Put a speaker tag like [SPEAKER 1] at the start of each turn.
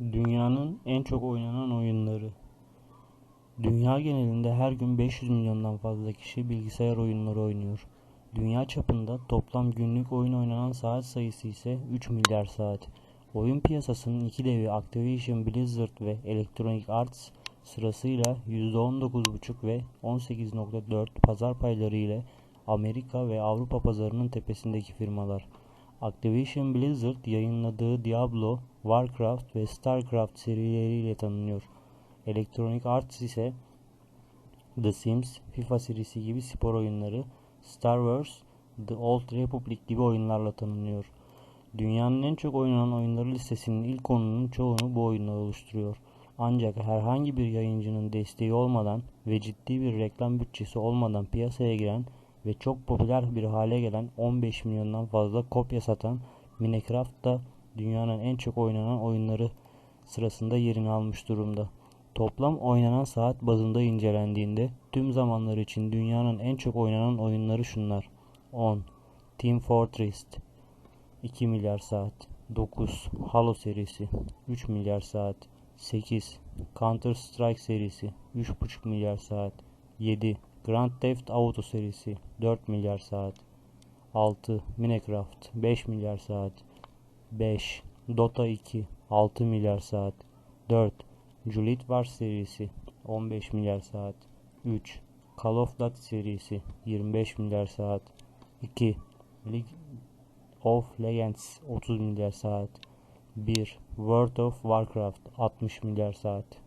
[SPEAKER 1] Dünyanın en çok oynanan oyunları. Dünya genelinde her gün 500 milyondan fazla kişi bilgisayar oyunları oynuyor. Dünya çapında toplam günlük oyun oynanan saat sayısı ise 3 milyar saat. Oyun piyasasının iki devi Activision Blizzard ve Electronic Arts sırasıyla %19,5 ve 18,4 pazar payları ile Amerika ve Avrupa pazarının tepesindeki firmalar. Activision Blizzard yayınladığı Diablo, Warcraft ve Starcraft serileriyle tanınıyor. Electronic Arts ise The Sims, FIFA serisi gibi spor oyunları, Star Wars, The Old Republic gibi oyunlarla tanınıyor. Dünyanın en çok oynanan oyunları listesinin ilk onunun çoğunu bu oyunlar oluşturuyor. Ancak herhangi bir yayıncının desteği olmadan ve ciddi bir reklam bütçesi olmadan piyasaya giren ve çok popüler bir hale gelen 15 milyondan fazla kopya satan Minecraft da dünyanın en çok oynanan oyunları sırasında yerini almış durumda. Toplam oynanan saat bazında incelendiğinde tüm zamanlar için dünyanın en çok oynanan oyunları şunlar. 10. Team Fortress 2 milyar saat 9. Halo serisi 3 milyar saat 8. Counter Strike serisi 3,5 milyar saat 7. Grand Theft Auto serisi 4 milyar saat 6. Minecraft 5 milyar saat 5. Dota 2 6 milyar saat 4. Juliet Wars serisi 15 milyar saat 3. Call of Duty serisi 25 milyar saat 2. League of Legends 30 milyar saat 1. World of Warcraft 60 milyar saat